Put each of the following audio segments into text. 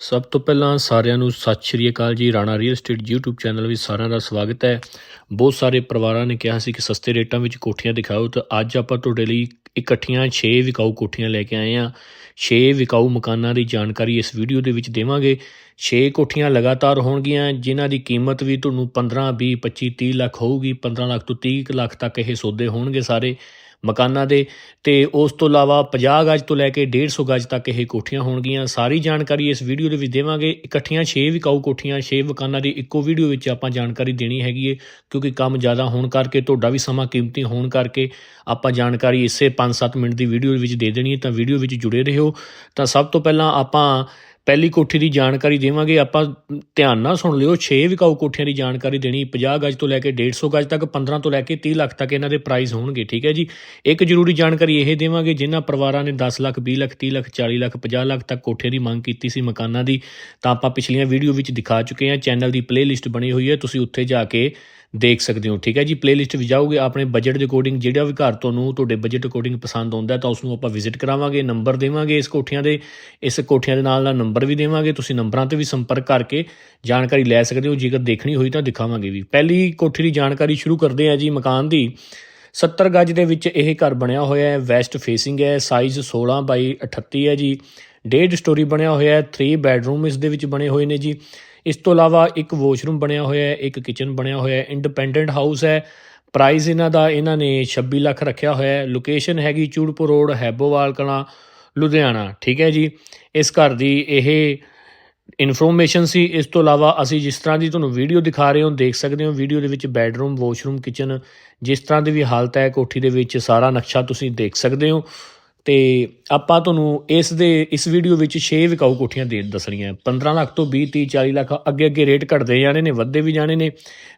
ਸਭ ਤੋਂ ਪਹਿਲਾਂ ਸਾਰਿਆਂ ਨੂੰ ਸਤਿ ਸ਼੍ਰੀ ਅਕਾਲ ਜੀ। Rana real estate YouTube channel ਵਿੱਚ ਸਾਰਿਆਂ ਦਾ ਸਵਾਗਤ ਹੈ। ਬਹੁਤ ਸਾਰੇ ਪਰਿਵਾਰਾਂ ਨੇ ਕਿਹਾ ਸੀ ਕਿ ਸਸਤੇ ਰੇਟਾਂ ਵਿੱਚ ਕੋਠੀਆਂ ਦਿਖਾਓ ਤਾਂ ਅੱਜ ਆਪਾਂ ਤੁਹਾਡੇ ਲਈ ਇਕੱਠੀਆਂ 6 ਵਿਕਾਊ ਕੋਠੀਆਂ ਲੈ ਕੇ ਆਏ ਹਾਂ। 6 ਵਿਕਾਊ ਮਕਾਨਾਂ ਦੀ ਜਾਣਕਾਰੀ ਇਸ ਵੀਡੀਓ ਦੇ ਵਿੱਚ ਦੇਵਾਂਗੇ। 6 ਕੋਠੀਆਂ ਲਗਾਤਾਰ ਹੋਣਗੀਆਂ, ਜਿਨ੍ਹਾਂ ਦੀ ਕੀਮਤ ਵੀ ਤੁਹਾਨੂੰ 15 20 25 30 ਲੱਖ ਹੋਊਗੀ। 15 ਲੱਖ ਤੋਂ 30 ਕੁ ਲੱਖ ਤੱਕ ਇਹ ਸੌਦੇ ਹੋਣਗੇ ਸਾਰੇ। ਮਕਾਨਾਂ ਦੇ। ਤੇ ਉਸ ਤੋਂ ਇਲਾਵਾ 50 ਗਜ ਤੋਂ ਲੈ ਕੇ 150 ਗਜ ਤੱਕ ਇਹ ਕੋਠੀਆਂ ਹੋਣਗੀਆਂ। ਸਾਰੀ ਜਾਣਕਾਰੀ ਇਸ ਵੀਡੀਓ ਦੇ ਵਿੱਚ ਦੇਵਾਂਗੇ। ਇਕੱਠੀਆਂ 6 ਵਿਕਾਊ ਕੋਠੀਆਂ 6 ਮਕਾਨਾਂ ਦੀ ਇੱਕੋ ਵੀਡੀਓ ਵਿੱਚ ਆਪਾਂ ਜਾਣਕਾਰੀ ਦੇਣੀ ਹੈਗੀ ਏ, ਕਿਉਂਕਿ ਕੰਮ ਜ਼ਿਆਦਾ ਹੋਣ ਕਰਕੇ, ਤੁਹਾਡਾ ਵੀ ਸਮਾਂ ਕੀਮਤੀ ਹੋਣ ਕਰਕੇ ਆਪਾਂ ਜਾਣਕਾਰੀ ਇਸੇ 5-7 ਮਿੰਟ ਦੀ ਵੀਡੀਓ ਵਿੱਚ ਦੇ ਦੇਣੀ ਹੈ ਤਾਂ ਵੀਡੀਓ ਵਿੱਚ ਜੁੜੇ ਰਹੋ। ਤਾਂ ਸਭ ਤੋਂ ਪਹਿਲਾਂ ਆਪਾਂ ਪਹਿਲੀ ਕੋਠੀ ਦੀ ਜਾਣਕਾਰੀ ਦੇਵਾਂਗੇ। ਆਪਾਂ ਧਿਆਨ ਨਾਲ ਸੁਣ ਲਿਓ 6 ਵਿਕਾਊ ਕੋਠੀਆਂ ਦੀ ਜਾਣਕਾਰੀ ਦੇਣੀ 50 ਗਜ ਤੋਂ ਲੈ ਕੇ 150 ਗਜ ਤੱਕ 15 ਤੋਂ ਲੈ ਕੇ 30 ਲੱਖ ਤੱਕ ਇਹਨਾਂ ਦੇ ਪ੍ਰਾਈਸ ਹੋਣਗੇ, ਠੀਕ ਹੈ ਜੀ? ਇੱਕ ਜ਼ਰੂਰੀ ਜਾਣਕਾਰੀ ਇਹ ਦੇਵਾਂਗੇ, ਜਿਨ੍ਹਾਂ ਪਰਿਵਾਰਾਂ ਨੇ 10 ਲੱਖ 20 ਲੱਖ 30 ਲੱਖ 40 ਲੱਖ 50 ਲੱਖ ਤੱਕ ਕੋਠੇ ਦੀ ਮੰਗ ਕੀਤੀ ਸੀ ਮਕਾਨਾਂ ਦੀ। ਤਾਂ ਆਪਾਂ ਪਿਛਲੀਆਂ ਵੀਡੀਓ ਵਿੱਚ ਦਿਖਾ ਚੁੱਕੇ ਹਾਂ, ਚੈਨਲ ਦੀ ਪਲੇਲਿਸਟ ਬਣੀ ਹੋਈ ਹੈ, ਤੁਸੀਂ ਉੱਥੇ ਜਾ ਕੇ ਦੇਖ ਸਕਦੇ ਹੋ, ਠੀਕ ਹੈ ਜੀ? ਪਲੇਲਿਸਟ ਵਿੱਚ ਜਾਓਗੇ, ਆਪਣੇ ਬਜਟ ਦੇ ਅਕੋਰਡਿੰਗ ਜਿਹੜਾ ਵੀ ਘਰ ਤੁਹਾਨੂੰ ਤੁਹਾਡੇ ਬਜਟ ਅਕੋਰਡਿੰਗ ਪਸੰਦ ਆਉਂਦਾ ਤਾਂ ਉਸ ਨੂੰ ਆਪਾਂ ਵਿਜ਼ਿਟ ਕਰਾਵਾਂਗੇ ਨੰਬਰ ਦੇਵਾਂਗੇ ਇਸ ਕੋਠੀਆਂ ਦੇ, ਇਸ ਕੋਠੀਆਂ ਦੇ ਨਾਲ ਨਾਲ ਨੰਬਰ ਵੀ ਦੇਵਾਂਗੇ, ਤੁਸੀਂ ਨੰਬਰਾਂ ਤੇ ਵੀ ਸੰਪਰਕ ਕਰਕੇ ਜਾਣਕਾਰੀ ਲੈ ਸਕਦੇ ਹੋ, ਜੇਕਰ ਦੇਖਣੀ ਹੋਈ ਤਾਂ ਦਿਖਾਵਾਂਗੇ ਵੀ। ਪਹਿਲੀ ਕੋਠੀ ਦੀ ਜਾਣਕਾਰੀ ਸ਼ੁਰੂ ਕਰਦੇ ਹਾਂ ਜੀ, ਮਕਾਨ ਦੀ। 70 ਗਜ ਦੇ ਵਿੱਚ ਇਹ ਘਰ ਬਣਿਆ ਹੋਇਆ ਹੈ ਵੈਸਟ ਫੇਸਿੰਗ ਹੈ ਸਾਈਜ਼ 16 ਬਾਈ 38 ਹੈ ਜੀ। ਡੇਢ ਸਟੋਰੀ ਬਣਿਆ ਹੋਇਆ ਹੈ 3 ਬੈੱਡਰੂਮ ਇਸ ਦੇ ਵਿੱਚ ਬਣੇ ਹੋਏ ਨੇ ਜੀ। ਇਸ ਤੋਂ ਇਲਾਵਾ ਇੱਕ ਵਾਸ਼ਰੂਮ ਬਣਿਆ ਹੋਇਆ ਹੈ, ਇੱਕ ਕਿਚਨ ਬਣਿਆ ਹੋਇਆ ਹੈ ਇੰਡੀਪੈਂਡੈਂਟ ਹਾਊਸ ਹੈ। ਪ੍ਰਾਈਸ ਇਹਨਾਂ ਦਾ, ਇਹਨਾਂ ਨੇ 26 ਲੱਖ ਰੱਖਿਆ ਹੋਇਆ ਹੈ। ਲੋਕੇਸ਼ਨ ਹੈਗੀ ਚੂੜਪੁਰ ਰੋਡ ਹੈਬੋਵਾਲ ਕਲਾਂ ਲੁਧਿਆਣਾ, ਠੀਕ ਹੈ ਜੀ। ਇਸ ਘਰ ਦੀ ਇਹ ਇਨਫੋਰਮੇਸ਼ਨ ਸੀ। ਇਸ ਤੋਂ ਇਲਾਵਾ ਅਸੀਂ ਜਿਸ ਤਰ੍ਹਾਂ ਦੀ ਤੁਹਾਨੂੰ ਵੀਡੀਓ ਦਿਖਾ ਰਹੇ ਹਾਂ ਦੇਖ ਸਕਦੇ ਹੋ। ਵੀਡੀਓ ਦੇ ਵਿੱਚ ਬੈੱਡਰੂਮ ਵਾਸ਼ਰੂਮ ਕਿਚਨ ਜਿਸ ਤਰ੍ਹਾਂ ਦੀ ਵੀ ਹਾਲਤ ਹੈ, ਕੋਠੀ ਦੇ ਵਿੱਚ ਸਾਰਾ ਨਕਸ਼ਾ ਤੁਸੀਂ ਦੇਖ ਸਕਦੇ ਹੋ। ਤੇ ਆਪਾਂ ਤੁਹਾਨੂੰ ਇਸ ਦੇ, ਇਸ ਵੀਡੀਓ ਵਿੱਚ 6 ਵਿਕਾਊ ਕੋਠੀਆਂ ਦੇ ਦੱਸਣੀਆਂ। 15 ਲੱਖ ਤੋਂ 20 30 40 ਲੱਖ ਅੱਗੇ ਅੱਗੇ ਰੇਟ ਘਟਦੇ ਜਾਣੇ ਨੇ, ਵੱਧਦੇ ਵੀ ਜਾਣੇ ਨੇ।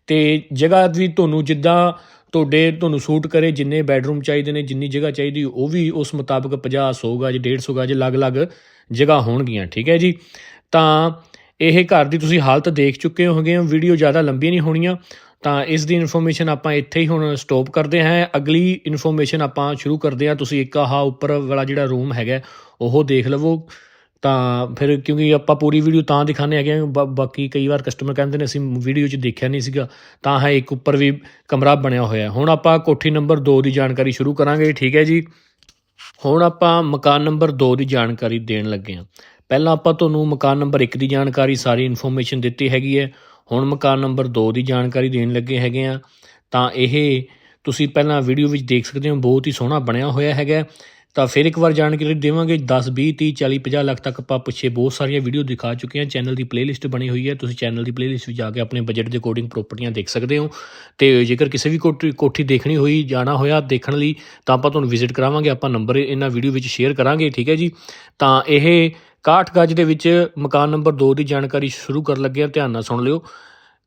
ਤੇ ਜਗ੍ਹਾ ਵੀ ਤੁਹਾਨੂੰ ਜਿੱਦਾਂ ਤੁਹਾਡੇ, ਤੁਹਾਨੂੰ ਸੂਟ ਕਰੇ, ਜਿੰਨੇ ਬੈੱਡਰੂਮ ਚਾਹੀਦੇ ਨੇ, ਜਿੰਨੀ ਜਗ੍ਹਾ ਚਾਹੀਦੀ, ਉਹ ਵੀ ਉਸ ਮੁਤਾਬਕ 50 100 ਗਜ 150 ਗਜ ਅਲੱਗ-ਅਲੱਗ ਜਗ੍ਹਾ ਹੋਣਗੀਆਂ, ਠੀਕ ਹੈ ਜੀ? ਤਾਂ ਇਹ ਘਰ ਦੀ ਤੁਸੀਂ ਹਾਲਤ ਦੇਖ ਚੁੱਕੇ ਹੋਗੇ ਹੋ ਵੀਡੀਓ ਜ਼ਿਆਦਾ ਲੰਬੀ ਨਹੀਂ ਹੋਣੀਆਂ। ਤਾਂ ਇਸ ਦੀ ਇਨਫੋਰਮੇਸ਼ਨ ਆਪਾਂ ਇੱਥੇ ਹੀ ਹੁਣ ਸਟਾਪ ਕਰਦੇ ਹਾਂ। ਅਗਲੀ ਇਨਫੋਰਮੇਸ਼ਨ ਆਪਾਂ ਸ਼ੁਰੂ ਕਰਦੇ ਹਾਂ। ਤੁਸੀਂ ਇੱਕ ਆਹ ਉੱਪਰ ਵਾਲਾ ਜਿਹੜਾ ਰੂਮ ਹੈਗਾ ਉਹ ਦੇਖ ਲਵੋ। ਤਾਂ ਫਿਰ ਕਿਉਂਕਿ ਆਪਾਂ ਪੂਰੀ ਵੀਡੀਓ ਤਾਂ ਦਿਖਾਣੇ ਹੈਗੇ ਆ, ਬਾ- ਬਾਕੀ ਕਈ ਵਾਰ ਕਸਟਮਰ ਕਹਿੰਦੇ ਨੇ ਅਸੀਂ ਵੀਡੀਓ 'ਚ ਦੇਖਿਆ ਨਹੀਂ ਸੀਗਾ। ਤਾਂ ਹੈ ਇੱਕ ਉੱਪਰ ਵੀ ਕਮਰਾ ਬਣਿਆ ਹੋਇਆ ਹੁਣ ਆਪਾਂ ਕੋਠੀ ਨੰਬਰ 2 ਦੀ ਜਾਣਕਾਰੀ ਸ਼ੁਰੂ ਕਰਾਂਗੇ। ਠੀਕ ਹੈ ਜੀ। ਹੁਣ ਆਪਾਂ ਮਕਾਨ ਨੰਬਰ 2 ਦੀ ਜਾਣਕਾਰੀ ਦੇਣ ਲੱਗੇ ਹਾਂ। ਪਹਿਲਾਂ ਆਪਾਂ ਤੁਹਾਨੂੰ ਮਕਾਨ ਨੰਬਰ 1 ਦੀ ਜਾਣਕਾਰੀ ਸਾਰੀ ਇਨਫੋਰਮੇਸ਼ਨ ਦਿੱਤੀ ਹੈਗੀ ਹੈ। ਹੁਣ ਮਕਾਨ ਨੰਬਰ 2 ਦੀ ਜਾਣਕਾਰੀ ਦੇਣ ਲੱਗੇ ਹੈਗੇ ਆ, ਤਾਂ ਇਹ ਤੁਸੀਂ ਪਹਿਲਾਂ ਵੀਡੀਓ ਵਿੱਚ ਦੇਖ ਸਕਦੇ ਹੋ, ਬਹੁਤ ਹੀ ਸੋਹਣਾ ਬਣਿਆ ਹੋਇਆ ਹੈਗਾ। ਤਾਂ ਫਿਰ ਇੱਕ ਵਾਰ ਜਾਣਕਾਰੀ ਦੇਵਾਂਗੇ 10 20 30 40 50 ਲੱਖ ਤੱਕ ਆਪਾਂ ਪਿੱਛੇ ਬਹੁਤ ਸਾਰੀਆਂ ਵੀਡੀਓ ਦਿਖਾ ਚੁੱਕੇ ਹਾਂ। ਚੈਨਲ ਦੀ ਪਲੇਲਿਸਟ ਬਣੀ ਹੋਈ ਹੈ, ਤੁਸੀਂ ਚੈਨਲ ਦੀ ਪਲੇਲਿਸਟ ਵਿੱਚ ਜਾ ਕੇ ਆਪਣੇ ਬਜਟ ਦੇ ਅਕੋਰਡਿੰਗ ਪ੍ਰਾਪਰਟੀਆਂ ਦੇਖ ਸਕਦੇ ਹੋ। ਤੇ ਜੇਕਰ ਕਿਸੇ ਵੀ ਕੋਠੀ ਕੋਠੀ ਦੇਖਣੀ ਹੋਈ, ਜਾਣਾ ਹੋਇਆ ਦੇਖਣ ਲਈ, ਤਾਂ ਆਪਾਂ ਤੁਹਾਨੂੰ ਵਿਜ਼ਿਟ ਕਰਾਵਾਂਗੇ, ਆਪਾਂ ਨੰਬਰ ਇਹਨਾਂ ਵੀਡੀਓ ਵਿੱਚ ਸ਼ੇਅਰ ਕਰਾਂਗੇ, ਠੀਕ ਹੈ ਜੀ? ਤਾਂ ਇਹ 61 ਗਜ ਦੇ ਵਿੱਚ ਮਕਾਨ ਨੰਬਰ 2 ਦੀ ਜਾਣਕਾਰੀ ਸ਼ੁਰੂ ਕਰਨ ਲੱਗੇ ਹਾਂ। ਧਿਆਨ ਨਾਲ ਸੁਣ ਲਿਓ।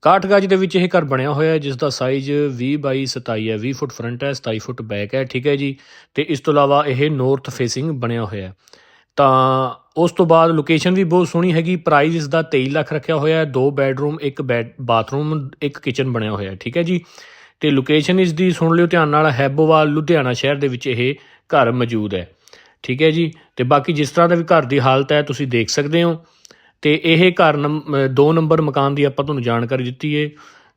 61 ਗਜ ਦੇ ਵਿੱਚ ਇਹ ਘਰ ਬਣਿਆ ਹੋਇਆ ਹੈ ਜਿਸ ਦਾ ਸਾਈਜ਼ 20 ਬਾਈ 27 ਹੈ। 20 ਫੁੱਟ ਫਰੰਟ ਹੈ 27 ਫੁੱਟ ਬੈਕ ਹੈ, ਠੀਕ ਹੈ ਜੀ? ਤੇ ਇਸ ਤੋਂ ਇਲਾਵਾ ਇਹ ਨਾਰਥ ਫੇਸਿੰਗ ਬਣਿਆ ਹੋਇਆ ਹੈ। ਤਾਂ ਉਸ ਤੋਂ ਬਾਅਦ ਲੋਕੇਸ਼ਨ ਵੀ ਬਹੁਤ ਸੋਹਣੀ ਹੈਗੀ। ਪ੍ਰਾਈਸ ਇਸ ਦਾ 23 ਲੱਖ ਰੱਖਿਆ ਹੋਇਆ ਹੈ। ਦੋ ਬੈੱਡਰੂਮ ਇੱਕ ਬੈਡ ਬਾਥਰੂਮ ਇੱਕ ਕਿਚਨ ਬਣਿਆ ਹੋਇਆ ਹੈ, ਠੀਕ ਹੈ ਜੀ? ਤੇ ਲੋਕੇਸ਼ਨ ਇਸ ਦੀ ਸੁਣ ਲਿਓ, ਧਿਆਨ ਨਾਲ, ਹੈਬੋਵਾਲ, ਲੁਧਿਆਣਾ ਸ਼ਹਿਰ ਦੇ ਵਿੱਚ ਇਹ ਘਰ ਮੌਜੂਦ ਹੈ। ਠੀਕ ਹੈ ਜੀ? ਤੇ ਬਾਕੀ ਜਿਸ ਤਰ੍ਹਾਂ ਦਾ ਵੀ ਘਰ ਦੀ ਹਾਲਤ ਹੈ, ਤੁਸੀਂ ਦੇਖ ਸਕਦੇ ਹੋ। ਤੇ ਇਹ ਘਰ 2 ਨੰਬਰ ਮਕਾਨ ਦੀ ਆਪਾਂ ਤੁਹਾਨੂੰ ਜਾਣਕਾਰੀ ਦਿੱਤੀ ਏ।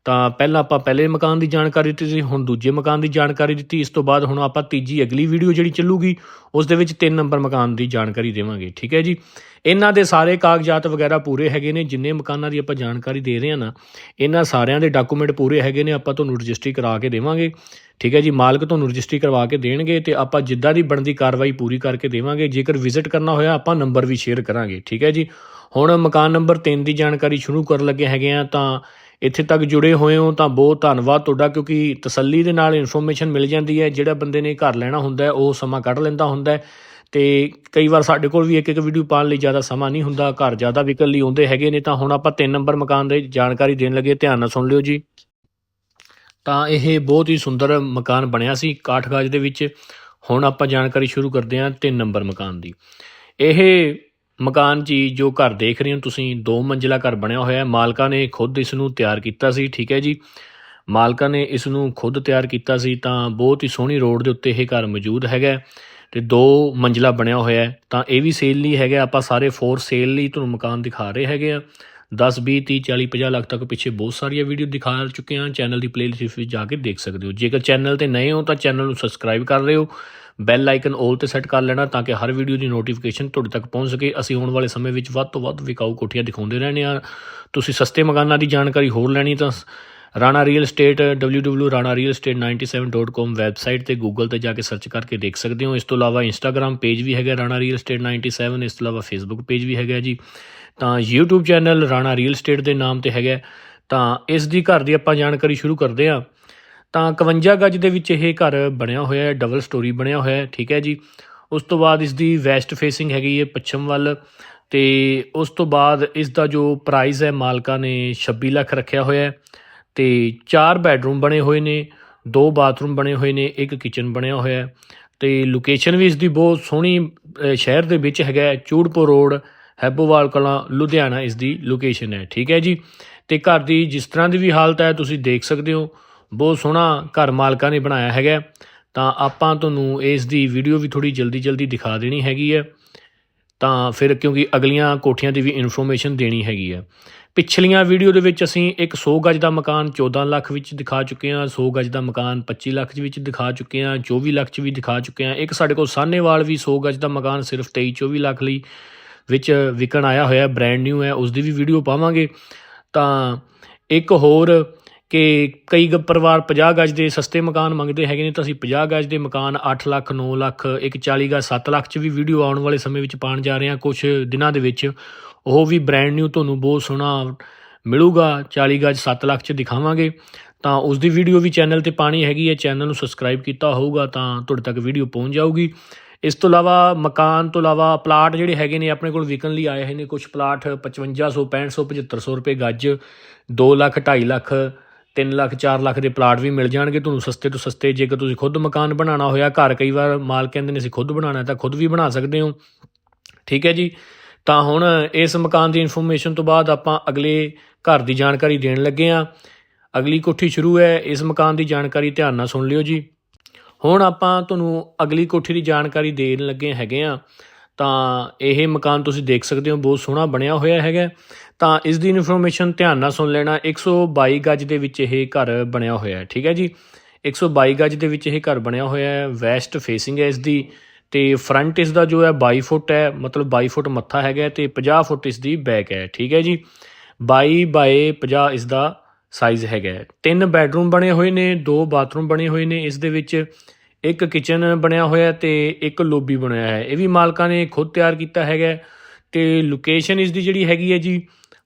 ਤਾਂ ਪਹਿਲਾਂ ਆਪਾਂ ਪਹਿਲੇ ਮਕਾਨ ਦੀ ਜਾਣਕਾਰੀ ਦਿੱਤੀ ਸੀ, ਹੁਣ ਦੂਜੇ ਮਕਾਨ ਦੀ ਜਾਣਕਾਰੀ ਦਿੱਤੀ। ਇਸ ਤੋਂ ਬਾਅਦ ਹੁਣ ਆਪਾਂ ਤੀਜੀ, ਅਗਲੀ ਵੀਡੀਓ ਜਿਹੜੀ ਚੱਲੂਗੀ, ਉਸ ਦੇ ਵਿੱਚ 3 ਨੰਬਰ ਮਕਾਨ ਦੀ ਜਾਣਕਾਰੀ ਦੇਵਾਂਗੇ, ਠੀਕ ਹੈ ਜੀ? ਇਹਨਾਂ ਦੇ ਸਾਰੇ ਕਾਗਜ਼ਾਤ ਵਗੈਰਾ ਪੂਰੇ ਹੈਗੇ ਨੇ, ਜਿੰਨੇ ਮਕਾਨਾਂ ਦੀ ਆਪਾਂ ਜਾਣਕਾਰੀ ਦੇ ਰਹੇ ਹਾਂ ਨਾ, ਇਹਨਾਂ ਸਾਰਿਆਂ ਦੇ ਡਾਕੂਮੈਂਟ ਪੂਰੇ ਹੈਗੇ ਨੇ, ਆਪਾਂ ਤੁਹਾਨੂੰ ਰਜਿਸਟਰੀ ਕਰਾ ਕੇ ਦੇਵਾਂਗੇ, ਠੀਕ ਹੈ ਜੀ? ਮਾਲਕ ਤੁਹਾਨੂੰ ਰਜਿਸਟਰੀ ਕਰਵਾ ਕੇ ਦੇਣਗੇ ਤੇ ਆਪਾਂ ਜਿੱਦਾਂ ਦੀ ਬਣਦੀ ਕਾਰਵਾਈ ਪੂਰੀ ਕਰਕੇ ਦੇਵਾਂਗੇ। ਜੇਕਰ ਵਿਜ਼ਿਟ ਕਰਨਾ ਹੋਇਆ, ਆਪਾਂ ਨੰਬਰ ਵੀ ਸ਼ੇਅਰ ਕਰਾਂਗੇ, ਠੀਕ ਹੈ ਜੀ? ਹੁਣ ਮਕਾਨ ਨੰਬਰ 3 ਦੀ ਜਾਣਕਾਰੀ ਸ਼ੁਰੂ ਕਰਨ ਲੱਗੇ ਹੈਗੇ ਆ ਤਾਂ ਇੱਥੇ ਤੱਕ ਜੁੜੇ ਹੋਏ ਹੋ ਤਾਂ ਬਹੁਤ ਧੰਨਵਾਦ ਤੁਹਾਡਾ, ਕਿਉਂਕਿ ਤਸੱਲੀ ਦੇ ਨਾਲ ਇਨਫੋਰਮੇਸ਼ਨ ਮਿਲ ਜਾਂਦੀ ਹੈ, ਜਿਹੜਾ ਬੰਦੇ ਨੇ ਘਰ ਲੈਣਾ ਹੁੰਦਾ ਉਹ ਸਮਾਂ ਕੱਢ ਲੈਂਦਾ ਹੁੰਦਾ ਹੈ। ਤੇ ਕਈ ਵਾਰ ਸਾਡੇ ਕੋਲ ਵੀ ਇੱਕ ਇੱਕ ਵੀਡੀਓ ਪਾਉਣ ਲਈ ਜ਼ਿਆਦਾ ਸਮਾਂ ਨਹੀਂ ਹੁੰਦਾ, ਘਰ ਜ਼ਿਆਦਾ ਵਿਕਣ ਲਈ ਆਉਂਦੇ ਹੈਗੇ ਨੇ, ਤਾਂ ਹੁਣ ਆਪਾਂ 3 ਨੰਬਰ ਮਕਾਨ ਦੇ ਜਾਣਕਾਰੀ ਦੇਣ ਲੱਗੇ, ਧਿਆਨ ਨਾਲ ਸੁਣ ਲਿਓ ਜੀ। ਤਾਂ ਇਹ ਬਹੁਤ ਹੀ ਸੁੰਦਰ ਮਕਾਨ ਬਣਿਆ ਸੀ ਕਾਠਗਾਜ ਦੇ ਵਿੱਚ। ਹੁਣ ਆਪਾਂ ਜਾਣਕਾਰੀ ਸ਼ੁਰੂ ਕਰਦੇ ਹਾਂ 3 ਨੰਬਰ ਮਕਾਨ ਦੀ। ਇਹ ਮਕਾਨ ਜੀ, ਜੋ ਘਰ ਦੇਖ ਰਹੇ ਹੋ, ਤੁਸੀਂ ਦੋ ਮੰਜ਼ਿਲਾ ਘਰ ਬਣਿਆ ਹੋਇਆ ਹੈ। ਮਾਲਕਾਂ ਨੇ ਖੁਦ ਇਸ ਨੂੰ ਤਿਆਰ ਕੀਤਾ ਸੀ, ਠੀਕ ਹੈ ਜੀ। ਮਾਲਕਾਂ ਨੇ ਇਸ ਨੂੰ ਖੁਦ ਤਿਆਰ ਕੀਤਾ ਸੀ, ਤਾਂ ਬਹੁਤ ਹੀ ਸੋਹਣੀ ਰੋਡ ਦੇ ਉੱਤੇ ਇਹ ਘਰ ਮੌਜੂਦ ਹੈਗਾ ਹੈ। ਤੇ ਦੋ ਮੰਜ਼ਲਾ ਬਣਿਆ ਹੋਇਆ ਹੈ। ਤਾਂ ਇਹ ਵੀ ਸੇਲ ਲਈ ਹੈਗਾ, ਆਪਾਂ ਸਾਰੇ ਫੋਰ ਸੇਲ ਲਈ ਤੁਹਾਨੂੰ ਮਕਾਨ ਦਿਖਾ ਰਹੇ ਹੈਗੇ ਆ 10 20 30 40 50 ਲੱਖ ਤੱਕ ਪਿੱਛੇ ਬਹੁਤ ਸਾਰੀਆਂ ਵੀਡੀਓ ਦਿਖਾ ਚੁੱਕੇ ਹਾਂ। ਚੈਨਲ ਦੀ ਪਲੇਲਿਸਟ ਵਿੱਚ ਜਾ ਕੇ ਦੇਖ ਸਕਦੇ ਹੋ। ਜੇਕਰ ਚੈਨਲ ਤੇ ਨਏ ਹੋ ਤਾਂ ਚੈਨਲ ਨੂੰ ਸਬਸਕ੍ਰਾਈਬ ਕਰ ਲਿਓ ਬੈਲ ਆਈਕਨ 올 ਤੇ ਸੈੱਟ ਕਰ ਲੈਣਾ ਤਾਂ ਕਿ ਹਰ ਵੀਡੀਓ ਦੀ ਨੋਟੀਫਿਕੇਸ਼ਨ ਤੁਹਾਡੇ ਤੱਕ ਪਹੁੰਚ ਸਕੇ। ਅਸੀਂ ਆਉਣ ਵਾਲੇ ਸਮੇਂ ਵਿੱਚ ਵੱਧ ਤੋਂ ਵੱਧ ਵਿਕਾਊ ਕੋਠੀਆਂ ਦਿਖਾਉਂਦੇ ਰਹਿੰਦੇ ਆ ਤੁਸੀਂ ਸਸਤੇ ਮਕਾਨਾਂ ਦੀ ਜਾਣਕਾਰੀ ਹੋਰ ਲੈਣੀ ਤਾਂ Rana real estate www.ranarealestate97.com website ਤੇ ਗੂਗਲ ਤੇ ਜਾ ਕੇ ਸਰਚ ਕਰਕੇ ਦੇਖ ਸਕਦੇ ਹੋ। ਇਸ ਤੋਂ ਇਲਾਵਾ ਇੰਸਟਾਗ੍ਰam ਪੇਜ ਵੀ ਹੈਗਾ ਰਾਣਾ ਰੀਅਲ ਏਸਟੇਟ 97 ਇਸ ਤੋਂ ਇਲਾਵਾ ਫੇਸਬੁੱਕ ਪੇਜ ਵੀ ਹੈਗਾ ਜੀ। ਤਾਂ YouTube channel Rana real estate ਦੇ ਨਾਮ ਤੇ ਹੈਗਾ। ਤਾਂ ਇਸ ਦੀ ਘਰ ਦੀ ਆਪਾਂ ਜਾਣਕਾਰੀ ਸ਼ੁਰੂ ਕਰਦੇ ਹਾਂ। ਤਾਂ 51 ਗੱਜ ਦੇ ਵਿੱਚ ਇਹ ਘਰ ਬਣਿਆ ਹੋਇਆ ਹੈ ਡਬਲ ਸਟੋਰੀ ਬਣਿਆ ਹੋਇਆ ਹੈ, ਠੀਕ ਹੈ ਜੀ ਉਸ ਤੋਂ ਬਾਅਦ ਇਸ ਦੀ ਵੈਸਟ ਫੇਸਿੰਗ ਹੈਗੀ ਹੈ ਪੱਛਮ ਵੱਲ ਤੇ ਉਸ ਤੋਂ ਬਾਅਦ ਇਸ ਦਾ ਜੋ ਪ੍ਰਾਈਸ ਹੈ ਮਾਲਕਾਂ ਨੇ 26 ਲੱਖ ਰੱਖਿਆ ਹੋਇਆ ਹੈ ਤੇ ਚਾਰ ਬੈੱਡਰੂਮ ਬਣੇ ਹੋਏ ਨੇ, ਦੋ ਬਾਥਰੂਮ ਬਣੇ ਹੋਏ ਨੇ, ਇੱਕ ਕਿਚਨ ਬਣਿਆ ਹੋਇਆ ਹੈ ਤੇ ਲੋਕੇਸ਼ਨ ਵੀ ਇਸ ਦੀ ਬਹੁਤ ਸੋਹਣੀ ਸ਼ਹਿਰ ਦੇ ਵਿੱਚ ਹੈਗਾ ਹੈ। ਚੂੜਪੁਰ ਰੋਡ, ਹੈਬੋਵਾਲ ਕਲਾਂ, ਲੁਧਿਆਣਾ ਇਸ ਦੀ ਲੋਕੇਸ਼ਨ ਹੈ, ਠੀਕ ਹੈ ਜੀ ਤੇ ਘਰ ਦੀ ਜਿਸ ਤਰ੍ਹਾਂ ਦੀ ਵੀ ਹਾਲਤ ਹੈ, ਤੁਸੀਂ ਦੇਖ ਸਕਦੇ ਹੋ ਬਹੁਤ ਸੋਹਣਾ ਘਰ ਮਾਲਕਾਂ ਨੇ ਬਣਾਇਆ ਹੈਗਾ ਤਾਂ ਆਪਾਂ ਤੁਹਾਨੂੰ ਇਸ ਦੀ ਵੀਡੀਓ ਵੀ ਥੋੜੀ ਜਲਦੀ ਜਲਦੀ ਦਿਖਾ ਦੇਣੀ ਹੈਗੀ ਹੈ। ਤਾਂ ਫਿਰ ਕਿਉਂਕਿ ਅਗਲੀਆਂ ਕੋਠੀਆਂ ਦੀ ਵੀ ਇਨਫੋਰਮੇਸ਼ਨ ਦੇਣੀ ਹੈਗੀ ਹੈ। ਪਿਛਲੀਆਂ ਵੀਡੀਓ ਦੇ ਵਿੱਚ ਅਸੀਂ ਇੱਕ 100 ਗਜ ਦਾ ਮਕਾਨ 14 ਲੱਖ ਵਿੱਚ ਦਿਖਾ ਚੁੱਕੇ ਹਾਂ 100 ਗਜ ਦਾ ਮਕਾਨ 25 ਲੱਖ ਦੇ ਵਿੱਚ ਦਿਖਾ ਚੁੱਕੇ ਹਾਂ 24 ਲੱਖ ਚ ਵੀ ਦਿਖਾ ਚੁੱਕੇ ਹਾਂ। ਇੱਕ ਸਾਡੇ ਕੋਲ ਸਾਹਨੇਵਾਲ ਵੀ 100 ਗਜ ਦਾ ਮਕਾਨ ਸਿਰਫ 23 24 ਲੱਖ ਲਈ ਵਿੱਚ ਵਿਕਣ ਆਇਆ ਹੋਇਆ ਬ੍ਰੈਂਡ ਨਿਊ ਹੈ, ਉਸ ਦੀ ਵੀ ਵੀਡੀਓ ਪਾਵਾਂਗੇ। ਤਾਂ ਇੱਕ ਹੋਰ ਕਿ ਕਈ ਗ- ਪਰਿਵਾਰ 50 ਗਜ ਦੇ ਸਸਤੇ ਮਕਾਨ ਮੰਗਦੇ ਹੈਗੇ ਨੇ ਤਾਂ ਅਸੀਂ 50 ਗਜ ਦੇ ਮਕਾਨ 8 ਲੱਖ 9 ਲੱਖ, ਇੱਕ 40 ਗਜ 7 ਲੱਖ ਚ ਵੀ ਵੀਡੀਓ ਆਉਣ ਵਾਲੇ ਸਮੇਂ ਵਿੱਚ ਪਾਣ ਜਾ ਰਹੇ ਹਾਂ ਕੁਝ ਦਿਨਾਂ ਦੇ ਵਿੱਚ। ਉਹ ਵੀ ਬ੍ਰਾਂਡ ਨਿਊ ਤੁਹਾਨੂੰ ਬਹੁਤ ਸੋਹਣਾ ਮਿਲੂਗਾ 40 ਗਜ 7 ਲੱਖ ਚ ਦਿਖਾਵਾਂਗੇ। ਤਾਂ ਉਸ ਦੀ ਵੀਡੀਓ ਵੀ ਚੈਨਲ ਤੇ ਪਾਣੀ ਹੈਗੀ ਹੈ ਚੈਨਲ ਨੂੰ ਸਬਸਕ੍ਰਾਈਬ ਕੀਤਾ ਹੋਊਗਾ ਤਾਂ ਤੁਹਾਡੇ ਤੱਕ ਵੀਡੀਓ ਪਹੁੰਚ ਜਾਊਗੀ। ਇਸ ਤੋਂ ਇਲਾਵਾ ਮਕਾਨ ਤੋਂ ਇਲਾਵਾ ਪਲਾਟ ਜਿਹੜੇ ਹੈਗੇ ਨੇ ਆਪਣੇ ਕੋਲ ਵਿਕਣ ਲਈ ਆਏ ਹੋਏ ਨੇ ਕੁਝ ਪਲਾਟ 5500 6500 7500 ਰੁਪਏ ਗੱਜ 2 ਲੱਖ 2.5 ਲੱਖ 3 ਲੱਖ 4 ਲੱਖ ਦੇ ਪਲਾਟ ਵੀ ਮਿਲ ਜਾਣਗੇ ਤੁਹਾਨੂੰ ਸਸਤੇ ਤੋਂ ਸਸਤੇ। ਜੇਕਰ ਤੁਸੀਂ ਖੁਦ ਮਕਾਨ ਬਣਾਉਣਾ ਹੋਇਆ, ਘਰ ਕਈ ਵਾਰ ਮਾਲ ਕਹਿੰਦੇ ਨੇ, ਅਸੀਂ ਖੁਦ ਬਣਾਉਣਾ ਤਾਂ ਖੁਦ ਵੀ ਬਣਾ ਸਕਦੇ ਹੋ। ਠੀਕ ਹੈ ਜੀ? ਤਾਂ ਹੁਣ ਇਸ ਮਕਾਨ ਦੀ ਇਨਫੋਰਮੇਸ਼ਨ ਤੋਂ ਬਾਅਦ ਆਪਾਂ ਅਗਲੇ ਘਰ ਦੀ ਜਾਣਕਾਰੀ ਦੇਣ ਲੱਗੇ ਆ ਅਗਲੀ ਕੋਠੀ ਸ਼ੁਰੂ ਹੈ, ਇਸ ਮਕਾਨ ਦੀ ਜਾਣਕਾਰੀ ਧਿਆਨ ਨਾਲ ਸੁਣ ਲਿਓ ਜੀ। ਹੁਣ ਆਪਾਂ ਤੁਹਾਨੂੰ ਅਗਲੀ ਕੋਠੀ ਦੀ ਜਾਣਕਾਰੀ ਦੇਣ ਲੱਗੇ ਹੈਗੇ ਆ ਤਾਂ ਇਹ ਮਕਾਨ ਤੁਸੀਂ ਦੇਖ ਸਕਦੇ ਹੋ, ਬਹੁਤ ਸੋਹਣਾ ਬਣਿਆ ਹੋਇਆ ਹੈਗਾ। ਤਾਂ ਇਸ ਦੀ ਇਨਫੋਰਮੇਸ਼ਨ ਧਿਆਨ ਨਾਲ ਸੁਣ ਲੈਣਾ। 122 ਗੱਜ ਦੇ ਵਿੱਚ ਇਹ ਘਰ ਬਣਿਆ ਹੋਇਆ ਹੈ, ਠੀਕ ਹੈ ਜੀ? 122 ਗੱਜ ਦੇ ਵਿੱਚ ਇਹ ਘਰ ਬਣਿਆ ਹੋਇਆ ਹੈ, ਵੈਸਟ ਫੇਸਿੰਗ ਹੈ ਇਸ ਦੀ ਤੇ ਫਰੰਟ ਇਸ ਦਾ ਜੋ ਹੈ 22 ਫੁੱਟ ਹੈ, ਮਤਲਬ 22 ਫੁੱਟ ਮੱਥਾ ਹੈਗਾ ਤੇ 50 ਫੁੱਟ ਇਸ ਦੀ ਬੈਕ ਹੈ, ਠੀਕ ਹੈ ਜੀ? 22 ਬਾਏ 50 ਇਸ ਦਾ ਸਾਈਜ਼ ਹੈਗਾ ਤਿੰਨ ਬੈਡਰੂਮ ਬਣੇ ਹੋਏ ਨੇ, ਦੋ ਬਾਥਰੂਮ ਬਣੇ ਹੋਏ ਨੇ, ਇਸ ਦੇ ਵਿੱਚ ਇੱਕ ਕਿਚਨ ਬਣਿਆ ਹੋਇਆ ਤੇ ਇੱਕ ਲੋਬੀ ਬਣਿਆ ਹੈ। ਇਹ ਵੀ ਮਾਲਕਾਂ ਨੇ ਖੁਦ ਤਿਆਰ ਕੀਤਾ ਹੈਗਾ ਹੈ ਤੇ ਲੋਕੇਸ਼ਨ ਇਸ ਦੀ ਜਿਹੜੀ ਹੈਗੀ ਹੈ ਜੀ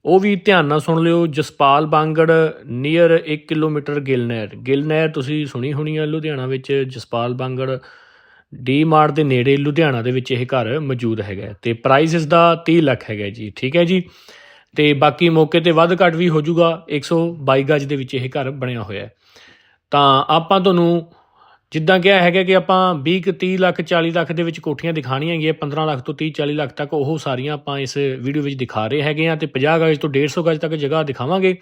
ਉਹ ਵੀ ਧਿਆਨ ਨਾਲ ਸੁਣ ਲਿਓ, ਜਸਪਾਲ ਬਾਂਗੜ ਨੀਅਰ 1 ਕਿਲੋਮੀਟਰ ਗਿੱਲ ਨਹਿਰ ਗਿੱਲ ਨਹਿਰ ਤੁਸੀਂ ਸੁਣੀ ਹੋਣੀ ਆ ਲੁਧਿਆਣਾ ਵਿੱਚ, ਜਸਪਾਲ ਬਾਂਗੜ ਡੀ ਮਾਰਟ ਦੇ ਨੇੜੇ ਲੁਧਿਆਣਾ ਦੇ ਵਿੱਚ ਇਹ ਘਰ ਮੌਜੂਦ ਹੈਗਾ ਹੈ। ਤੇ ਪ੍ਰਾਈਸ ਇਸ ਦਾ 30 ਲੱਖ ਹੈਗਾ ਜੀ, ਠੀਕ ਹੈ ਜੀ? ਤੇ ਬਾਕੀ ਮੌਕੇ ਤੇ ਵੱਧ ਘੱਟ ਵੀ ਹੋ ਜਾਊਗਾ 122 ਗਜ ਦੇ ਵਿੱਚ ਇਹ ਘਰ ਬਣਿਆ ਹੋਇਆ ਹੈ। ਤਾਂ ਆਪਾਂ ਤੁਹਾਨੂੰ ਜਿੱਦਾਂ ਕਿਹਾ ਹੈਗਾ ਕਿ ਆਪਾਂ 20 ਕੁ 30 ਲੱਖ 40 ਲੱਖ ਦੇ ਵਿੱਚ ਕੋਠੀਆਂ ਦਿਖਾਣੀਆਂ ਹੈਗੀਆਂ 15 ਲੱਖ ਤੋਂ 30 40 ਲੱਖ ਤੱਕ ਉਹ ਸਾਰੀਆਂ ਆਪਾਂ ਇਸ ਵੀਡੀਓ ਵਿੱਚ ਦਿਖਾ ਰਹੇ ਹੈਗੇ ਆ ਤੇ 50 ਗਜ ਤੋਂ 150 ਗਜ ਤੱਕ ਜਗ੍ਹਾ ਦਿਖਾਵਾਂਗੇ।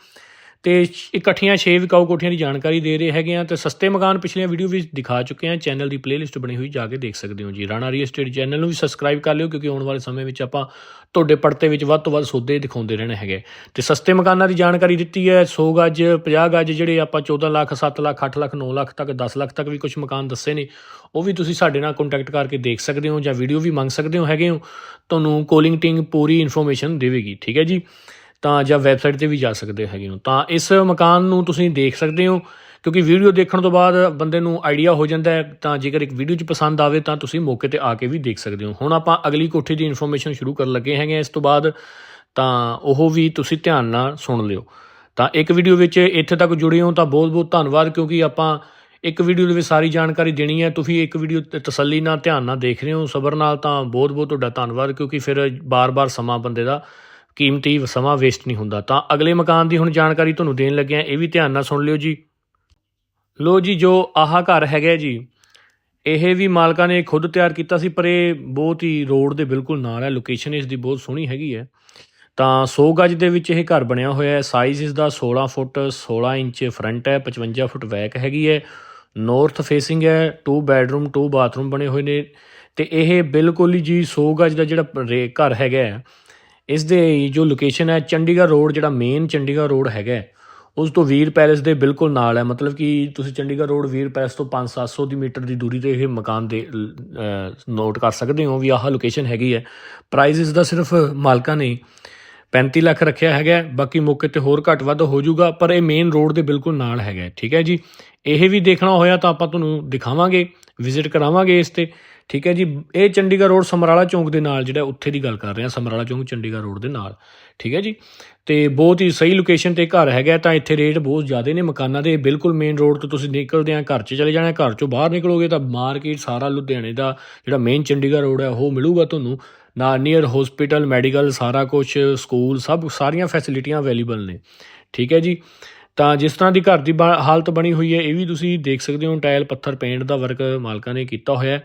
ਤੇ ਇਕੱਠੀਆਂ 6 ਵਿਕਾਊ ਕੋਠੀਆਂ ਦੀ ਜਾਣਕਾਰੀ ਦੇ ਰਹੇ ਹੈਗੇ ਆ ਤੇ ਸਸਤੇ ਮਕਾਨ ਪਿਛਲੀਆਂ ਵੀਡੀਓ ਵਿੱਚ ਦਿਖਾ ਚੁੱਕੇ ਆ। ਚੈਨਲ ਦੀ ਪਲੇਲਿਸਟ ਬਣੀ ਹੋਈ ਜਾ ਕੇ ਦੇਖ ਸਕਦੇ ਹੋ ਜੀ। ਰਾਣਾ ਰੀਅਲ ਏਸਟੇਟ ਚੈਨਲ ਨੂੰ ਵੀ ਸਬਸਕ੍ਰਾਈਬ ਕਰ ਲਿਓ ਕਿਉਂਕਿ ਆਉਣ ਵਾਲੇ ਸਮੇਂ ਵਿੱਚ ਆਪਾਂ ਤੁਹਾਡੇ ਪੜਤੇ ਵਿੱਚ ਵੱਧ ਤੋਂ ਵੱਧ ਸੌਦੇ ਦਿਖਾਉਂਦੇ ਰਹਿਣੇ ਹੈਗੇ। ਤੇ ਸਸਤੇ ਮਕਾਨਾਂ ਦੀ ਜਾਣਕਾਰੀ ਦਿੱਤੀ ਹੈ। 100 ਗੱਜ 50 ਗੱਜ ਜਿਹੜੇ ਆਪਾਂ 14 ਲੱਖ 7 ਲੱਖ 8 ਲੱਖ 9 ਲੱਖ ਤੱਕ 10 ਲੱਖ ਤੱਕ ਵੀ ਕੁਝ ਮਕਾਨ ਦੱਸੇ ਨੇ, ਉਹ ਵੀ ਤੁਸੀਂ ਸਾਡੇ ਨਾਲ ਕੰਟੈਕਟ ਕਰਕੇ ਦੇਖ ਸਕਦੇ ਹੋ ਜਾਂ ਵੀਡੀਓ ਵੀ ਮੰਗ ਸਕਦੇ ਹੋ ਹੈਗੇ ਹੋ। ਤੁਹਾਨੂੰ ਕੋਲਿੰਗ ਟਿੰਗ ਪੂਰੀ ਇਨਫੋਰਮੇਸ਼ਨ ਦੇਵੇਗੀ। ਠੀਕ ਹੈ ਜੀ? ਤਾਂ ਜਾਂ ਵੈਬਸਾਈਟ ਤੇ ਵੀ ਜਾ ਸਕਦੇ ਹੈਗੇ ਹੋ। ਤਾਂ ਇਸ ਮਕਾਨ ਨੂੰ ਤੁਸੀਂ ਦੇਖ ਸਕਦੇ ਹੋ, ਕਿਉਂਕਿ ਵੀਡੀਓ ਦੇਖਣ ਤੋਂ ਬਾਅਦ ਬੰਦੇ ਨੂੰ ਆਈਡੀਆ ਹੋ ਜਾਂਦਾ ਹੈ, ਤਾਂ ਜੇਕਰ ਇੱਕ ਵੀਡੀਓ 'ਚ ਪਸੰਦ ਆਵੇ ਤਾਂ ਤੁਸੀਂ ਮੌਕੇ ਤੇ ਆ ਕੇ ਵੀ ਦੇਖ ਸਕਦੇ ਹੋ। ਹੁਣ ਆਪਾਂ ਅਗਲੀ ਕੋਠੀ ਦੀ ਇਨਫੋਰਮੇਸ਼ਨ ਸ਼ੁਰੂ ਕਰਨ ਲੱਗੇ ਹੈਗੇ ਹਾਂ। ਇਸ ਤੋਂ ਬਾਅਦ ਤਾਂ ਉਹ ਵੀ ਤੁਸੀਂ ਧਿਆਨ ਨਾਲ ਸੁਣ ਲਿਓ। ਤਾਂ ਇੱਕ ਵੀਡੀਓ ਵਿੱਚ ਇੱਥੇ ਤੱਕ ਜੁੜੇ ਹੋ ਤਾਂ ਬਹੁਤ ਬਹੁਤ ਧੰਨਵਾਦ, ਕਿਉਂਕਿ ਆਪਾਂ ਇੱਕ ਵੀਡੀਓ ਦੇ ਵਿੱਚ ਸਾਰੀ ਜਾਣਕਾਰੀ ਦੇਣੀ ਹੈ। ਤੁਸੀਂ ਇੱਕ ਵੀਡੀਓ ਤਸੱਲੀ ਨਾਲ ਧਿਆਨ ਨਾਲ ਦੇਖ ਰਹੇ ਹੋ, ਸਬਰ ਨਾਲ ਤਾਂ ਬਹੁਤ ਬਹੁਤ ਤੁਹਾਡਾ ਧੰਨਵਾਦ, ਕਿਉਂਕਿ ਫਿਰ ਬਾਰ-ਬਾਰ ਸਮਾਂ ਬੰਦੇ ਦਾ ਕੀਮਤੀ ਸਮਾਂ ਵੇਸਟ ਨਹੀਂ ਹੁੰਦਾ। ਤਾਂ ਅਗਲੇ ਮਕਾਨ ਦੀ ਹੁਣ ਜਾਣਕਾਰੀ ਤੁਹਾਨੂੰ ਦੇਣ ਲੱਗੇ ਇਹ ਵੀ ਧਿਆਨ ਨਾਲ ਸੁਣ ਲਿਓ ਜੀ। ਲੋ ਜੀ ਜੋ ਆਹ ਘਰ ਹੈਗਾ ਜੀ ਇਹ ਵੀ ਮਾਲਕਾਂ ਨੇ ਖੁਦ ਤਿਆਰ ਕੀਤਾ ਸੀ ਪਰ ਇਹ ਬਹੁਤ ਹੀ ਰੋਡ ਦੇ ਬਿਲਕੁਲ ਨਾਲ ਹੈ। ਲੋਕੇਸ਼ਨ ਇਸ ਦੀ ਬਹੁਤ ਸੋਹਣੀ ਹੈਗੀ ਹੈ। ਤਾਂ 100 ਗਜ ਦੇ ਵਿੱਚ ਇਹ ਘਰ ਬਣਿਆ ਹੋਇਆ ਹੈ। ਸਾਈਜ਼ ਇਸ ਦਾ 16 ਫੁੱਟ 16 ਇੰਚ ਫਰੰਟ ਹੈ 55 ਫੁੱਟ ਬੈਕ ਹੈਗੀ ਹੈ। ਨਾਰਥ ਫੇਸਿੰਗ ਹੈ 2 ਬੈਡਰੂਮ 2 ਬਾਥਰੂਮ ਬਣੇ ਹੋਏ ਨੇ। ਤੇ ਇਹ ਬਿਲਕੁਲ ਹੀ ਜੀ 100 ਗਜ ਦਾ ਜਿਹੜਾ ਰੇ- ਘਰ ਹੈਗਾ ਹੈ, ਇਸ ਦੇ ਜੋ ਲੋਕੇਸ਼ਨ ਹੈ, ਚੰਡੀਗੜ੍ਹ ਰੋਡ ਜਿਹੜਾ ਮੇਨ ਚੰਡੀਗੜ੍ਹ ਰੋਡ ਹੈਗਾ ਉਸ ਤੋਂ ਵੀਰ ਪੈਲੇਸ ਦੇ ਬਿਲਕੁਲ ਨਾਲ ਹੈ। ਮਤਲਬ ਕਿ ਤੁਸੀਂ ਚੰਡੀਗੜ੍ਹ ਰੋਡ ਵੀਰ ਪੈਲੇਸ ਤੋਂ 5-700 ਦੀ ਮੀਟਰ ਦੀ ਦੂਰੀ ਤੇ ਇਹ ਮਕਾਨ ਦੇ ਨੋਟ ਕਰ ਸਕਦੇ ਹੋ ਵੀ ਆਹ ਲੋਕੇਸ਼ਨ ਹੈਗੀ ਹੈ। ਪ੍ਰਾਈਸ ਇਸ ਦਾ ਸਿਰਫ ਮਾਲਕਾਂ ਨੇ 35 ਲੱਖ ਰੱਖਿਆ ਹੈਗਾ ਬਾਕੀ ਮੌਕੇ ਤੇ ਹੋਰ ਘੱਟ ਵੱਧ ਹੋ ਜਾਊਗਾ, ਪਰ ਇਹ ਮੇਨ ਰੋਡ ਦੇ ਬਿਲਕੁਲ ਨਾਲ ਹੈਗਾ ਠੀਕ ਹੈ ਜੀ? ਇਹ ਵੀ ਦੇਖਣਾ ਹੋਇਆ ਤਾਂ ਆਪਾਂ ਤੁਹਾਨੂੰ ਦਿਖਾਵਾਂਗੇ ਵਿਜ਼ਿਟ ਕਰਾਵਾਂਗੇ ਇਸ ਤੇ। ਠੀਕ ਹੈ ਜੀ, ਇਹ ਚੰਡੀਗੜ੍ਹ ਰੋਡ ਸਮਰਾਲਾ ਚੌਂਕ ਦੇ ਨਾਲ ਜਿਹੜਾ ਉੱਥੇ ਦੀ ਗੱਲ ਕਰ ਰਹੇ ਹਾਂ, ਸਮਰਾਲਾ ਚੌਂਕ ਚੰਡੀਗੜ੍ਹ ਰੋਡ ਦੇ ਨਾਲ, ਠੀਕ ਹੈ ਜੀ। ਤੇ ਬਹੁਤ ਹੀ ਸਹੀ ਲੋਕੇਸ਼ਨ ਤੇ ਘਰ ਹੈਗਾ, ਤਾਂ ਇੱਥੇ ਰੇਟ ਬਹੁਤ ਜ਼ਿਆਦਾ ਨੇ ਮਕਾਨਾਂ ਦੇ, ਬਿਲਕੁਲ ਮੇਨ ਰੋਡ ਤੋਂ ਤੁਸੀਂ ਨਿਕਲਦੇ ਆ, ਘਰ 'ਚ ਚਲੇ ਜਾਣਾ, ਘਰ 'ਚੋਂ ਬਾਹਰ ਨਿਕਲੋਗੇ ਤਾਂ ਮਾਰਕੀਟ ਸਾਰਾ ਲੁਧਿਆਣੇ ਦਾ ਜਿਹੜਾ ਮੇਨ ਚੰਡੀਗੜ੍ਹ ਰੋਡ ਹੈ, ਉਹ ਮਿਲੂਗਾ ਤੁਹਾਨੂੰ। ਨਾ ਨੀਅਰ ਹਸਪੀਟਲ ਮੈਡੀਕਲ ਸਾਰਾ ਕੁਝ ਸਕੂਲ ਸਭ ਸਾਰੀਆਂ ਫੈਸਿਲਿਟੀਆਂ ਅਵੇਲੇਬਲ ਨੇ, ਠੀਕ ਹੈ ਜੀ। ਤਾਂ ਜਿਸ ਤਰ੍ਹਾਂ ਦੀ ਘਰ ਦੀ ਬ- ਹਾਲਤ ਬਣੀ ਹੋਈ ਹੈ, ਇਹ ਵੀ ਤੁਸੀਂ ਦੇਖ ਸਕਦੇ ਹੋ, ਟਾਇਲ, ਪੱਥਰ ਪੇਂਟ ਦਾ ਵਰਕ ਮਾਲਕਾਂ ਨੇ ਕੀਤਾ ਹੋਇਆ ਹੈ।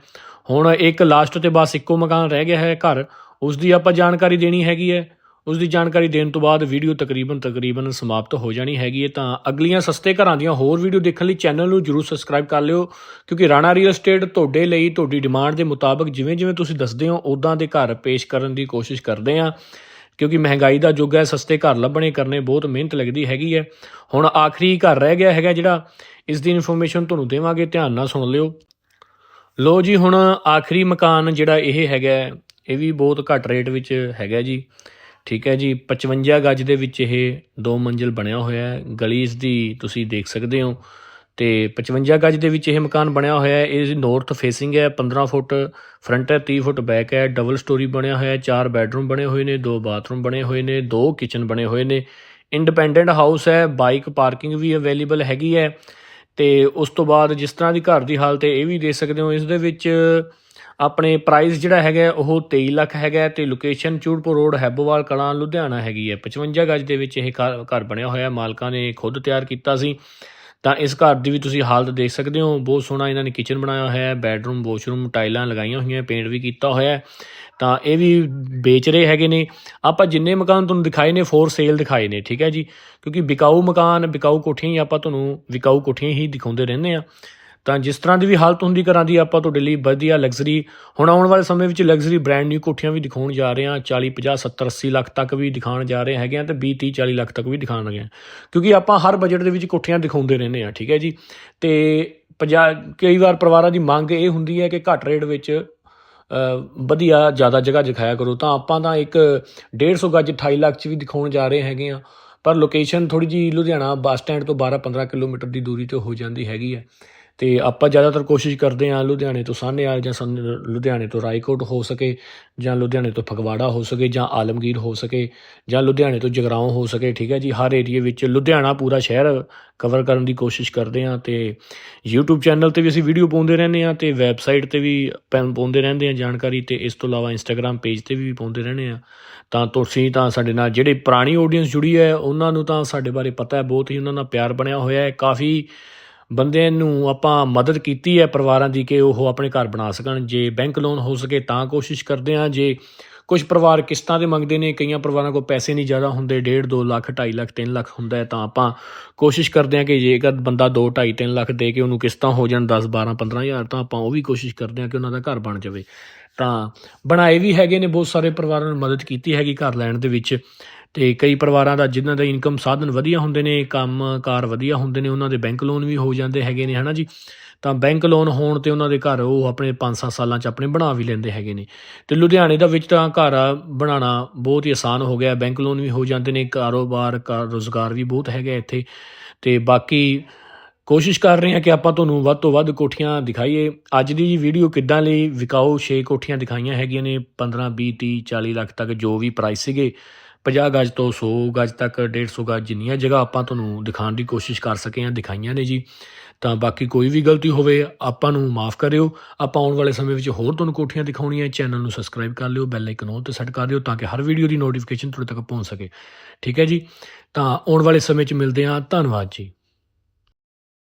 ਹੁਣ ਇੱਕ ਲਾਸਟ ਤੇ ਬਸ ਇੱਕੋ ਮਕਾਨ ਰਹਿ ਗਿਆ ਹੈ ਘਰ ਉਸ ਦੀ ਆਪਾਂ ਜਾਣਕਾਰੀ ਦੇਣੀ ਹੈਗੀ ਹੈ। ਉਸ ਦੀ ਜਾਣਕਾਰੀ ਦੇਣ ਤੋਂ ਬਾਅਦ ਵੀਡੀਓ ਤਕਰੀਬਨ ਤਕਰੀਬਨ ਸਮਾਪਤ ਹੋ ਜਾਣੀ ਹੈਗੀ ਹੈ। ਤਾਂ ਅਗਲੀਆਂ ਸਸਤੇ ਘਰਾਂ ਦੀਆਂ ਹੋਰ ਵੀਡੀਓ ਦੇਖਣ ਲਈ ਚੈਨਲ ਨੂੰ ਜਰੂਰ ਸਬਸਕ੍ਰਾਈਬ ਕਰ ਲਿਓ, ਕਿਉਂਕਿ ਰਾਣਾ ਰੀਅਲ ਏਸਟੇਟ ਤੁਹਾਡੇ ਲਈ, ਤੁਹਾਡੀ ਡਿਮਾਂਡ ਦੇ ਮੁਤਾਬਕ ਜਿਵੇਂ ਜਿਵੇਂ ਤੁਸੀਂ ਦੱਸਦੇ ਹੋ ਉਦਾਂ ਦੇ ਘਰ ਪੇਸ਼ ਕਰਨ ਦੀ ਕੋਸ਼ਿਸ਼ ਕਰਦੇ ਹਾਂ। ਕਿਉਂਕਿ ਮਹਿੰਗਾਈ ਦਾ ਯੁੱਗ ਹੈ, ਸਸਤੇ ਘਰ ਲੱਭਣੇ ਕਰਨੇ ਬਹੁਤ ਮਿਹਨਤ ਲੱਗਦੀ ਹੈਗੀ ਹੈ। ਹੁਣ ਆਖਰੀ ਘਰ ਰਹਿ ਗਿਆ ਹੈਗਾ ਜਿਹੜਾ, ਇਸ ਦੀ ਇਨਫੋਰਮੇਸ਼ਨ ਤੁਹਾਨੂੰ ਦੇਵਾਂਗੇ, ਧਿਆਨ ਨਾਲ ਸੁਣ ਲਿਓ। ਲੋ ਜੀ, ਹੁਣ ਆਖਰੀ ਮਕਾਨ ਜਿਹੜਾ ਇਹ ਹੈਗਾ, ਇਹ ਵੀ ਬਹੁਤ ਘੱਟ ਰੇਟ ਵਿੱਚ ਹੈਗਾ ਜੀ। ਠੀਕ ਹੈ ਜੀ 55 ਗੱਜ ਦੇ ਵਿੱਚ ਇਹ ਦੋ ਮੰਜ਼ਿਲ ਬਣਿਆ ਹੋਇਆ ਹੈ। ਗਲੀ ਇਸ ਦੀ ਤੁਸੀਂ ਦੇਖ ਸਕਦੇ ਹੋ। ਤੇ 55 ਗੱਜ ਦੇ ਵਿੱਚ ਇਹ ਮਕਾਨ ਬਣਿਆ ਹੋਇਆ ਹੈ। ਇਹ ਨਾਰਥ ਫੇਸਿੰਗ ਹੈ 15 ਫੁੱਟ ਫਰੰਟ ਹੈ 30 ਫੁੱਟ ਬੈਕ ਹੈ। ਡਬਲ ਸਟੋਰੀ ਬਣਿਆ ਹੋਇਆ ਹੈ, ਚਾਰ ਬੈੱਡਰੂਮ ਬਣੇ ਹੋਏ ਨੇ, ਦੋ ਬਾਥਰੂਮ ਬਣੇ ਹੋਏ ਨੇ, ਦੋ ਕਿਚਨ ਬਣੇ ਹੋਏ ਨੇ। ਇੰਡੀਪੈਂਡੈਂਟ ਹਾਊਸ ਹੈ ਬਾਈਕ ਪਾਰਕਿੰਗ ਵੀ ਅਵੇਲੇਬਲ ਹੈਗੀ ਹੈ। ਤੇ ਉਸ ਤੋਂ ਬਾਅਦ ਜਿਸ ਤਰ੍ਹਾਂ ਦੀ ਘਰ ਦੀ ਹਾਲਤ ਹੈ, ਇਹ ਵੀ ਦੇਖ ਸਕਦੇ ਹੋ। ਇਸ ਦੇ ਵਿੱਚ ਆਪਣੇ ਪ੍ਰਾਈਸ ਜਿਹੜਾ ਹੈਗਾ ਉਹ 23 ਲੱਖ ਹੈਗਾ ਤੇ ਲੋਕੇਸ਼ਨ ਚੂੜਪੁਰ ਰੋਡ ਹੈਬੋਵਾਲ, ਕਲਾਂ, ਲੁਧਿਆਣਾ ਹੈਗੀ ਹੈ। 55 ਗਜ ਦੇ ਵਿੱਚ ਇਹ ਘਰ ਘਰ ਬਣਿਆ ਹੋਇਆ ਮਾਲਕਾਂ ਨੇ ਖੁਦ ਤਿਆਰ ਕੀਤਾ ਸੀ। ਤਾਂ ਇਸ ਘਰ ਦੀ ਵੀ ਤੁਸੀਂ ਹਾਲਤ ਦੇਖ ਸਕਦੇ ਹੋ। ਬਹੁਤ ਸੋਹਣਾ ਇਹਨਾਂ ਨੇ ਕਿਚਨ ਬਣਾਇਆ ਹੋਇਆ ਹੈ। ਬੈੱਡਰੂਮ ਵਾਸ਼ਰੂਮ ਟਾਈਲਾਂ ਲਗਾਈਆਂ ਹੋਈਆਂ ਪੇਂਟ ਵੀ ਕੀਤਾ ਹੋਇਆ ਹੈ। ਤਾਂ ਇਹ ਵੀ ਵੇਚ ਰਹੇ ਹੈਗੇ ਨੇ। ਆਪਾਂ ਜਿੰਨੇ ਮਕਾਨ ਤੁਹਾਨੂੰ ਦਿਖਾਏ ਨੇ ਫੋਰ ਸੇਲ ਦਿਖਾਏ ਨੇ, ਠੀਕ ਹੈ ਜੀ। ਕਿਉਂਕਿ ਵਿਕਾਊ ਮਕਾਨ, ਵਿਕਾਊ ਕੋਠੀਆਂ ਹੀ ਆਪਾਂ ਤੁਹਾਨੂੰ ਵਿਕਾਊ ਕੋਠੀਆਂ ਹੀ ਦਿਖਾਉਂਦੇ ਰਹਿੰਦੇ ਆ ਤਾਂ ਜਿਸ ਤਰ੍ਹਾਂ ਦੀ ਵੀ ਹਾਲਤ ਹੁੰਦੀ ਘਰਾਂ ਦੀ, ਆਪਾਂ ਤੁਹਾਡੇ ਲਈ ਵਧੀਆ ਲਗਜ਼ਰੀ ਹੁਣ ਆਉਣ ਵਾਲੇ ਸਮੇਂ ਵਿੱਚ ਲਗਜ਼ਰੀ ਬ੍ਰਾਂਡ ਨਿਊ ਕੋਠੀਆਂ ਵੀ ਦਿਖਾਉਣ ਜਾ ਰਹੇ ਹਾਂ 40 50 70 80 ਲੱਖ ਤੱਕ ਵੀ ਦਿਖਾਉਣ ਜਾ ਰਹੇ ਹੈਗੇ ਆ ਤੇ 20 30 40 ਲੱਖ ਤੱਕ ਵੀ ਦਿਖਾਉਣ ਲੱਗੇ ਆ ਕਿਉਂਕਿ ਆਪਾਂ ਹਰ ਬਜਟ ਦੇ ਵਿੱਚ ਕੋਠੀਆਂ ਦਿਖਾਉਂਦੇ ਰਹਿੰਦੇ ਆ ਠੀਕ ਹੈ ਜੀ। ਤੇ ਪੰਜਾਹ, ਕਈ ਵਾਰ ਪਰਿਵਾਰਾਂ ਦੀ ਮੰਗ ਇਹ ਹੁੰਦੀ ਹੈ ਕਿ ਘੱਟ ਰੇਟ ਵਿੱਚ ਵਧੀਆ ਜ਼ਿਆਦਾ ਜਗ੍ਹਾ ਦਿਖਾਇਆ ਕਰੋ। ਤਾਂ ਆਪਾਂ ਤਾਂ ਇੱਕ 150 ਗੱਜ 28 ਲੱਖ ਚ ਵੀ ਦਿਖਾਉਣ ਜਾ ਰਹੇ ਹੈਗੇ ਆ ਪਰ ਲੋਕੇਸ਼ਨ ਥੋੜੀ ਜੀ ਲੁਧਿਆਣਾ ਬੱਸ ਸਟੈਂਡ ਤੋਂ 12-15 ਕਿਲੋਮੀਟਰ ਦੀ ਦੂਰੀ ਤੇ ਹੋ ਜਾਂਦੀ ਹੈਗੀ ਹੈ। ਤੇ ਆਪਾਂ ਜ਼ਿਆਦਾਤਰ ਕੋਸ਼ਿਸ਼ ਕਰਦੇ ਹਾਂ ਲੁਧਿਆਣੇ ਤੋਂ ਸਾਹਨੇਵਾਲ ਜਾਂ ਸੰਨ- ਲੁਧਿਆਣੇ ਤੋਂ ਰਾਏਕੋਟ ਹੋ ਸਕੇ ਜਾਂ ਲੁਧਿਆਣੇ ਤੋਂ ਫਗਵਾੜਾ ਹੋ ਸਕੇ ਜਾਂ ਆਲਮਗੀਰ ਹੋ ਸਕੇ ਜਾਂ ਲੁਧਿਆਣੇ ਤੋਂ ਜਗਰਾਉਂ ਹੋ ਸਕੇ, ਠੀਕ ਹੈ ਜੀ? ਹਰ ਏਰੀਏ ਵਿੱਚ ਲੁਧਿਆਣਾ ਪੂਰਾ ਸ਼ਹਿਰ ਕਵਰ ਕਰਨ ਦੀ ਕੋਸ਼ਿਸ਼ ਕਰਦੇ ਹਾਂ ਤੇ YouTube ਚੈਨਲ ਤੇ ਵੀ ਅਸੀਂ ਵੀਡੀਓ ਪਾਉਂਦੇ ਰਹਿੰਦੇ ਹਾਂ ਤੇ ਵੈਬਸਾਈਟ ਤੇ ਵੀ ਪੈ- ਪਾਉਂਦੇ ਰਹਿੰਦੇ ਹਾਂ ਜਾਣਕਾਰੀ ਤੇ ਇਸ ਤੋਂ ਇਲਾਵਾ Instagram ਪੇਜ ਤੇ ਵੀ ਪਾਉਂਦੇ ਰਹਿੰਦੇ ਹਾਂ। ਤਾਂ ਤੁਸੀਂ ਤਾਂ ਸਾਡੇ ਨਾਲ ਜਿਹੜੇ ਪੁਰਾਣੀ ਆਡੀਅנס ਜੁੜੀ ਹੈ, ਉਹਨਾਂ ਨੂੰ ਤਾਂ ਸਾਡੇ ਬਾਰੇ ਪਤਾ ਹੈ, ਬਹੁਤ ਹੀ ਉਹਨਾਂ ਨਾਲ ਪਿਆਰ ਬਣਿਆ ਹੋਇਆ ਹੈ, ਕਾਫੀ ਬੰਦਿਆਂ ਨੂੰ ਆਪਾਂ ਮਦਦ ਕੀਤੀ ਹੈ ਪਰਿਵਾਰਾਂ ਦੀ ਕਿ ਉਹ ਆਪਣੇ ਘਰ ਬਣਾ ਸਕਣ। ਜੇ ਬੈਂਕ ਲੋਨ ਹੋ ਸਕੇ ਤਾਂ ਕੋਸ਼ਿਸ਼ ਕਰਦੇ ਹਾਂ। ਜੇ ਕੁਝ ਪਰਿਵਾਰ ਕਿਸ਼ਤਾਂ ਦੇ ਮੰਗਦੇ ਨੇ, ਕਈਆਂ ਪਰਿਵਾਰਾਂ ਕੋਲ ਪੈਸੇ ਨਹੀਂ ਜ਼ਿਆਦਾ ਹੁੰਦੇ 1.5 2 ਲੱਖ 2.5 ਲੱਖ 3 ਲੱਖ ਹੁੰਦਾ ਹੈ ਤਾਂ ਆਪਾਂ ਕੋਸ਼ਿਸ਼ ਕਰਦੇ ਹਾਂ ਕਿ ਜੇਕਰ ਬੰਦਾ 2 2.5 3 ਲੱਖ ਦੇ ਕੇ ਉਹਨੂੰ ਕਿਸ਼ਤਾਂ ਹੋ ਜਾਣ 10 12 15 ਹਜ਼ਾਰ ਤਾਂ ਆਪਾਂ ਉਹ ਵੀ ਕੋਸ਼ਿਸ਼ ਕਰਦੇ ਹਾਂ ਕਿ ਉਹਨਾਂ ਦਾ ਘਰ ਬਣ ਜਾਵੇ। ਤਾਂ ਬਣਾਏ ਵੀ ਹੈਗੇ ਨੇ, ਬਹੁਤ ਸਾਰੇ ਪਰਿਵਾਰਾਂ ਨੂੰ ਮਦਦ ਕੀਤੀ ਹੈਗੀ ਘਰ ਲੈਣ ਦੇ ਵਿੱਚ। ਤੇ ਕਈ ਪਰਿਵਾਰਾਂ ਦਾ ਜਿਨ੍ਹਾਂ ਦਾ ਇਨਕਮ ਸਾਧਨ ਵਧੀਆ ਹੁੰਦੇ ਨੇ, ਕੰਮ ਕਾਰ ਵਧੀਆ ਹੁੰਦੇ ਨੇ, ਉਹਨਾਂ ਦੇ ਬੈਂਕ ਲੋਨ ਵੀ ਹੋ ਜਾਂਦੇ ਹੈਗੇ ਨੇ, ਹਨਾ ਜੀ? ਤਾਂ ਬੈਂਕ ਲੋਨ ਹੋਣ ਤੇ ਉਹਨਾਂ ਦੇ ਘਰ ਉਹ ਆਪਣੇ 5-7 ਸਾਲਾਂ 'ਚ ਆਪਣੇ ਬਣਾ ਵੀ ਲੈਂਦੇ ਹੈਗੇ ਨੇ। ਤੇ ਲੁਧਿਆਣੇ ਦਾ ਵਿੱਚ ਤਾਂ ਘਰ ਬਣਾਉਣਾ ਬਹੁਤ ਹੀ ਆਸਾਨ ਹੋ ਗਿਆ, ਬੈਂਕ ਲੋਨ ਵੀ ਹੋ ਜਾਂਦੇ ਨੇ, ਕਾਰੋਬਾਰ, ਕਾਰ ਰੋਜ਼ਗਾਰ ਵੀ ਬਹੁਤ ਹੈਗਾ ਇੱਥੇ। ਤੇ ਬਾਕੀ ਕੋਸ਼ਿਸ਼ ਕਰ ਰਹੇ ਹਾਂ ਕਿ ਆਪਾਂ ਤੁਹਾਨੂੰ ਵੱਧ ਤੋਂ ਵੱਧ ਕੋਠੀਆਂ ਦਿਖਾਈਏ। ਅੱਜ ਦੀ ਜੀ ਵੀਡੀਓ ਕਿੱਦਾਂ ਲਈ? ਵਿਕਾਓ 6 ਕੋਠੀਆਂ ਦਿਖਾਈਆਂ ਹੈਗੀਆਂ ਨੇ 15 20 30 40 ਲੱਖ ਤੱਕ ਜੋ ਵੀ ਪ੍ਰਾਈਸ ਸੀਗੇ। 50 ਗਜ ਤੋਂ 100 ਗਜ ਤੱਕ 150 ਗਜ ਜਿੰਨੀਆਂ ਜਗ੍ਹਾ ਆਪਾਂ ਤੁਹਾਨੂੰ ਦਿਖਾਉਣ ਦੀ ਕੋਸ਼ਿਸ਼ ਕਰ ਸਕੇ ਹਾਂ, ਦਿਖਾਈਆਂ ਨੇ ਜੀ। ਤਾਂ ਬਾਕੀ ਕੋਈ ਵੀ ਗਲਤੀ ਹੋਵੇ, ਆਪਾਂ ਨੂੰ ਮਾਫ ਕਰਿਓ। ਆਪਾਂ ਆਉਣ ਵਾਲੇ ਸਮੇਂ ਵਿੱਚ ਹੋਰ ਤੁਹਾਨੂੰ ਕੋਠੀਆਂ ਦਿਖਾਉਣੀਆਂ ਚੈਨਲ ਨੂੰ ਸਬਸਕ੍ਰਾਈਬ ਕਰ ਲਿਓ ਬੈਲ ਆਈਕਨ ਔਨ ਤੇ ਸੈੱਟ ਕਰ ਦਿਓ ਤਾਂ ਕਿ ਹਰ ਵੀਡੀਓ ਦੀ ਨੋਟੀਫਿਕੇਸ਼ਨ ਤੁਹਾਡੇ ਤੱਕ ਪਹੁੰਚ ਸਕੇ। ਠੀਕ ਹੈ ਜੀ? ਤਾਂ ਆਉਣ ਵਾਲੇ ਸਮੇਂ 'ਚ ਮਿਲਦੇ ਹਾਂ। ਧੰਨਵਾਦ ਜੀ।